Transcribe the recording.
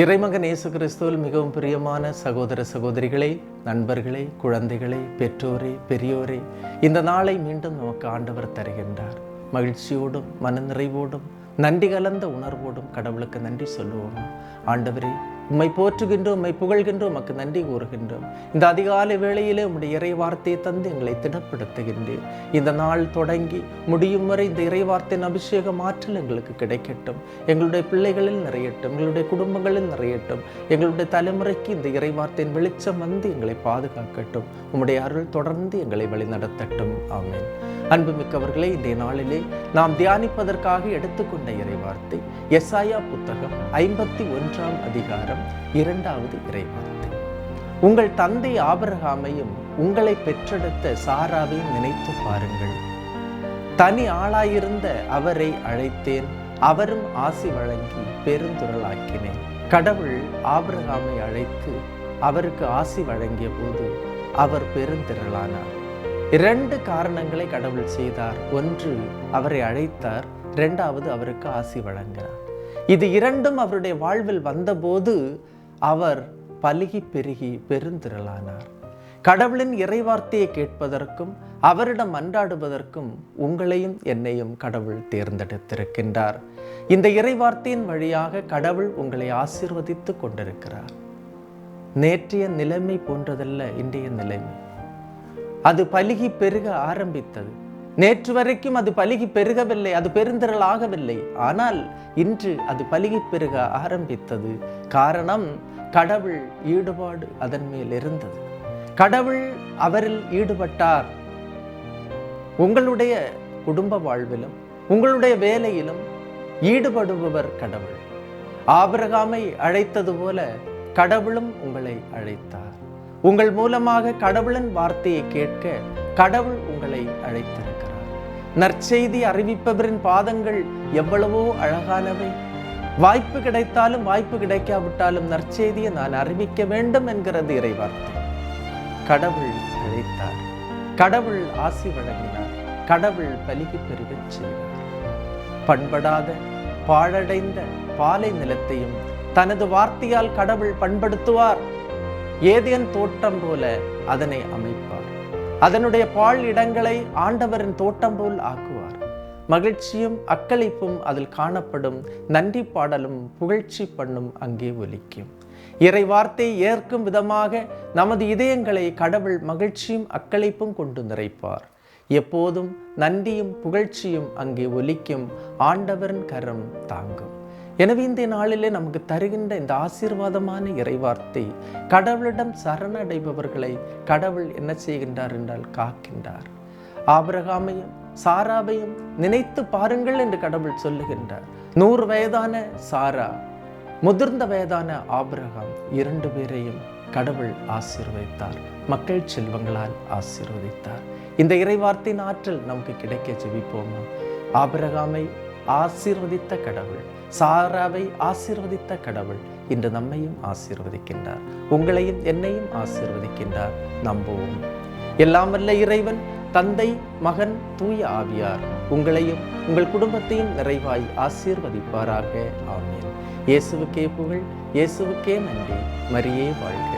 இறைமகன் இயேசு கிறிஸ்துவில் மிகவும் பிரியமான சகோதர சகோதரிகளே நண்பர்களே குழந்தைகளே பெற்றோரே பெரியோரே இந்த நாளை மீண்டும் நமக்கு ஆண்டவர் தருகின்றார். மகிழ்ச்சியோடும் மனநிறைவோடும் நன்றி கலந்த உணர்வோடும் கடவுளுக்கு நன்றி சொல்லுவோம். ஆண்டவரே உம்மை போற்றுகின்றோம் உம்மை புகழ்கின்றோம் உமக்கு நன்றி கூறுகின்றோம். இந்த அதிகாலை வேளையிலே உம்முடைய இறை வார்த்தையை தந்து எங்களை திடப்படுத்துகின்றேன் இந்த நாள் தொடங்கி முடியும் வரை இந்த இறை வார்த்தையின் அபிஷேகம் ஆற்றல் எங்களுக்கு கிடைக்கட்டும். எங்களுடைய பிள்ளைகளில் நிறையட்டும் எங்களுடைய குடும்பங்களில் நிறையட்டும். எங்களுடைய தலைமுறைக்கு இந்த இறை வார்த்தையின் வெளிச்சம் வந்து எங்களை பாதுகாக்கட்டும். உம்முடைய அருள் தொடர்ந்து எங்களை வழிநடத்தட்டும். ஆமேன். அன்புமிக்கவர்களே இந்த நாளிலே நாம் தியானிப்பதற்காக எடுத்துக்கொண்ட இறைவார்த்தை எஸ்ஐயா புத்தகம் ஐம்பத்தி ஒன்றாம் அதிகாரம் இரண்டாவது இறைவார்த்தை. உங்கள் தந்தை ஆபரகாமையும் உங்களை பெற்றெடுத்த சாராவையும் நினைத்து பாருங்கள். தனி ஆளாயிருந்த அவரை அழைத்தேன் அவரும் ஆசி வழங்கி பெருந்துரலாக்கினேன் கடவுள் ஆபிரகாமை அழைத்து அவருக்கு ஆசி வழங்கிய போது அவர் பெருந்திரளானார். இரண்டு காரணங்களை கடவுள் செய்தார். ஒன்று அவரை அழைத்தார். இரண்டாவது அவருக்கு ஆசி வழங்கினார். இது இரண்டும் அவருடைய வாழ்வில் வந்தபோது அவர் பலுகி பெருகி பெருந்திரளானார். கடவுளின் இறைவார்த்தையை கேட்பதற்கும் அவரிடம் அன்றாடுவதற்கும் உங்களையும் என்னையும் கடவுள் தேர்ந்தெடுத்திருக்கின்றார். இந்த இறைவார்த்தையின் வழியாக கடவுள் உங்களை ஆசிர்வதித்துக் கொண்டிருக்கிறார். நேற்றைய நிலைமை போன்றதல்ல இன்றைய நிலைமை. அது பலுகி பெருக ஆரம்பித்தது. நேற்று வரைக்கும் அது பலுகி பெருகவில்லை அது பெருந்திரளாகவில்லை. ஆனால் இன்று அது பலுகி பெருக ஆரம்பித்தது. காரணம் கடவுள் ஈடுபாடு அதன் மேல் இருந்தது. கடவுள் அவரில் ஈடுபட்டார். உங்களுடைய குடும்ப வாழ்விலும் உங்களுடைய வேலையிலும் ஈடுபடுபவர் கடவுள். ஆபிரகாமை அழைத்தது போல கடவுளும் உங்களை அழைத்தார். உங்கள் மூலமாக கடவுளின் வார்த்தையை கேட்க கடவுள் உங்களை அழைத்திருக்கிறார். நற்செய்தி அறிவிப்பவரின் பாதங்கள் எவ்வளவோ அழகானவை. வாய்ப்பு கிடைத்தாலும் வாய்ப்பு கிடைக்காவிட்டாலும் நற்செய்தியை நான் அறிவிக்க வேண்டும் என்கிறது இறைவார்த்தை. கடவுள் அழைத்தார். கடவுள் ஆசி வழங்கினார். கடவுள் பலிகி பெருகச் செய்தார். பண்படாத பாழடைந்த பாலை நிலத்தையும் தனது வார்த்தையால் கடவுள் பண்படுத்துவார். ஏதேன் தோட்டம் போல அதனை அமைப்பார். அதனுடைய பால் இடங்களை ஆண்டவரின் தோட்டம் போல் ஆக்குவார். மகிழ்ச்சியும் அக்களிப்பும் அதில் காணப்படும் நன்றி பாடலும் புகழ்ச்சி பண்ணும் அங்கே ஒலிக்கும். இறை வார்த்தை ஏற்கும் விதமாக நமது இதயங்களை கடவுள் மகிழ்ச்சியும் அக்களிப்பும் கொண்டு நிறைப்பார். எப்போதும் நன்றியும் புகழ்ச்சியும் அங்கே ஒலிக்கும் ஆண்டவரின் கரம் தாங்கும். எனவே இந்த நாளிலே நமக்கு தருகின்ற இந்த ஆசீர்வாதமான இறைவார்த்தை கடவுளிடம் சரணடைபவர்களை கடவுள் என்ன செய்கின்றார் என்றால் காக்கின்றார். ஆபிரகாமையும் சாராவையும் நினைத்து பாருங்கள் என்று கடவுள் சொல்லுகின்றார். நூறு வயதான சாரா முதிர்ந்த வயதான ஆபிரகாம் இரண்டு பேரையும் கடவுள் ஆசீர்வதித்தார். மக்கள் செல்வங்களால் ஆசீர்வதித்தார். இந்த இறைவார்த்தையின் ஆற்றல் நமக்கு கிடைக்க ஜெபிப்போமா ஆபிரகாமை ஆசீர்வதித்த கடவுள். சாராவை ஆசீர்வதித்த கடவுள் இன்று நம்மையும் ஆசீர்வதிக்கின்றார். உங்களையும் என்னையும் ஆசீர்வதிக்கின்றார். நம்புவோம். எல்லாம் வல்ல இறைவன் தந்தை மகன் தூய ஆவியார் உங்களையும் உங்கள் குடும்பத்தையும் நிறைவாய் ஆசீர்வதிப்பாராக. ஆமேன். இயேசுவுக்கே புகழ் இயேசுவுக்கே நன்றி. மரியே வாழ்க.